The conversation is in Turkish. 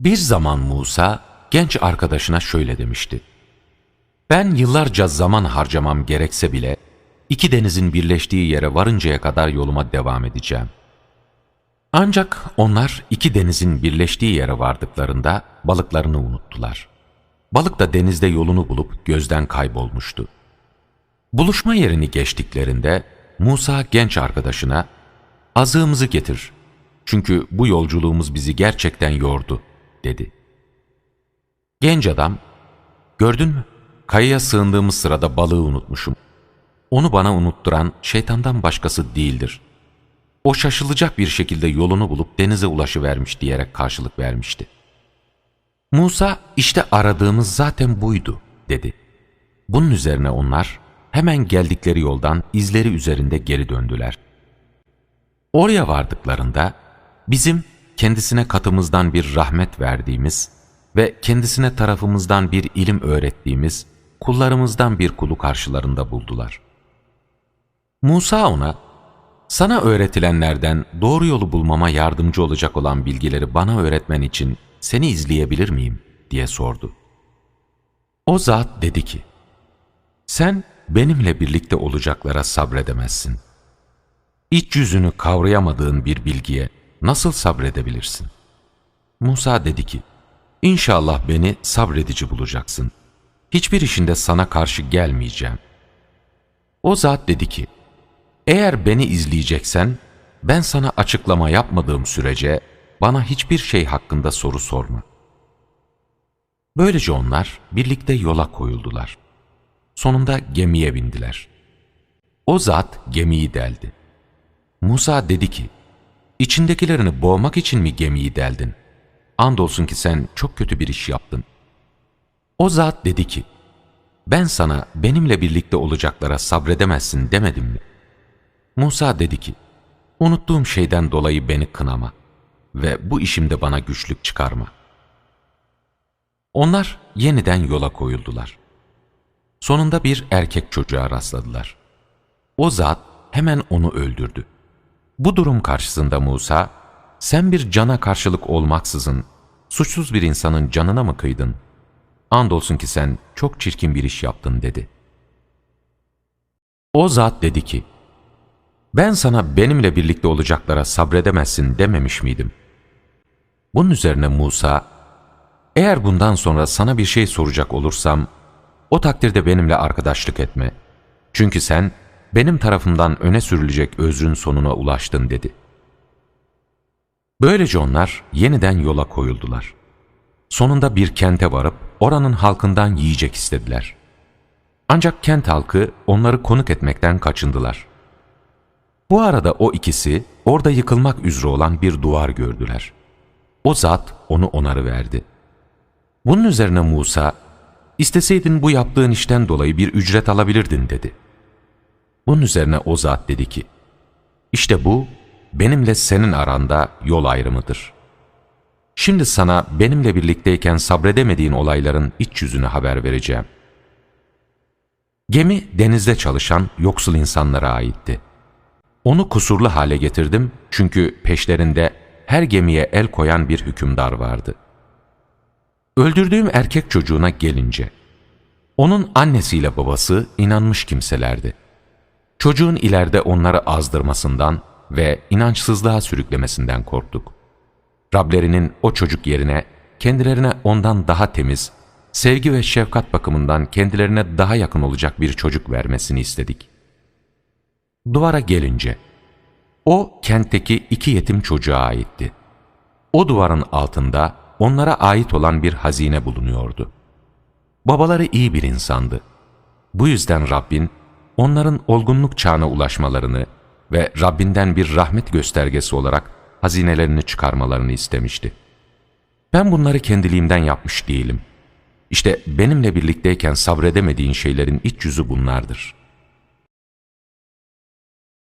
Bir zaman Musa genç arkadaşına şöyle demişti. Ben yıllarca zaman harcamam gerekse bile iki denizin birleştiği yere varıncaya kadar yoluma devam edeceğim. Ancak onlar iki denizin birleştiği yere vardıklarında balıklarını unuttular. Balık da denizde yolunu bulup gözden kaybolmuştu. Buluşma yerini geçtiklerinde Musa genç arkadaşına azığımızı getir çünkü bu yolculuğumuz bizi gerçekten yordu dedi. Genç adam gördün mü kayaya sığındığımız sırada balığı unutmuşum. Onu bana unutturan şeytandan başkası değildir. O şaşılacak bir şekilde yolunu bulup denize ulaşıvermiş diyerek karşılık vermişti. Musa işte aradığımız zaten buydu dedi. Bunun üzerine onlar hemen geldikleri yoldan izleri üzerinde geri döndüler. Oraya vardıklarında bizim kendisine katımızdan bir rahmet verdiğimiz ve kendisine tarafımızdan bir ilim öğrettiğimiz kullarımızdan bir kulu karşılarında buldular. Musa ona, sana öğretilenlerden doğru yolu bulmama yardımcı olacak olan bilgileri bana öğretmen için seni izleyebilir miyim diye sordu. O zat dedi ki, sen benimle birlikte olacaklara sabredemezsin. İç yüzünü kavrayamadığın bir bilgiye nasıl sabredebilirsin? Musa dedi ki, İnşallah beni sabredici bulacaksın. Hiçbir işinde sana karşı gelmeyeceğim. O zat dedi ki, eğer beni izleyeceksen, ben sana açıklama yapmadığım sürece bana hiçbir şey hakkında soru sorma. Böylece onlar birlikte yola koyuldular. Sonunda gemiye bindiler. O zat gemiyi deldi. Musa dedi ki, İçindekilerini boğmak için mi gemiyi deldin? Andolsun ki sen çok kötü bir iş yaptın. O zat dedi ki, ben sana benimle birlikte olacaklara sabredemezsin demedim mi? Musa dedi ki, unuttuğum şeyden dolayı beni kınama ve bu işimde bana güçlük çıkarma. Onlar yeniden yola koyuldular. Sonunda bir erkek çocuğa rastladılar. O zat hemen onu öldürdü. Bu durum karşısında Musa, sen bir cana karşılık olmaksızın suçsuz bir insanın canına mı kıydın? Andolsun ki sen çok çirkin bir iş yaptın dedi. O zat dedi ki, ben sana benimle birlikte olacaklara sabredemezsin dememiş miydim? Bunun üzerine Musa, eğer bundan sonra sana bir şey soracak olursam, o takdirde benimle arkadaşlık etme. Çünkü sen benim tarafımdan öne sürülecek özrün sonuna ulaştın dedi. Böylece onlar yeniden yola koyuldular. Sonunda bir kente varıp oranın halkından yiyecek istediler. Ancak kent halkı onları konuk etmekten kaçındılar. Bu arada o ikisi orada yıkılmak üzere olan bir duvar gördüler. O zat onu onarı verdi. Bunun üzerine Musa, isteseydin bu yaptığın işten dolayı bir ücret alabilirdin dedi. Bunun üzerine o zat dedi ki, işte bu benimle senin aranda yol ayrımıdır. Şimdi sana benimle birlikteyken sabredemediğin olayların iç yüzünü haber vereceğim. Gemi denizde çalışan yoksul insanlara aitti. Onu kusurlu hale getirdim çünkü peşlerinde her gemiye el koyan bir hükümdar vardı. Öldürdüğüm erkek çocuğuna gelince, onun annesiyle babası inanmış kimselerdi. Çocuğun ileride onları azdırmasından ve inançsızlığa sürüklemesinden korktuk. Rablerinin o çocuk yerine kendilerine ondan daha temiz, sevgi ve şefkat bakımından kendilerine daha yakın olacak bir çocuk vermesini istedik. Duvara gelince, o kentteki iki yetim çocuğa aitti. O duvarın altında onlara ait olan bir hazine bulunuyordu. Babaları iyi bir insandı. Bu yüzden Rabbin onların olgunluk çağına ulaşmalarını ve Rabbinden bir rahmet göstergesi olarak hazinelerini çıkarmalarını istemişti. Ben bunları kendiliğimden yapmış değilim. İşte benimle birlikteyken sabredemediğin şeylerin iç yüzü bunlardır.''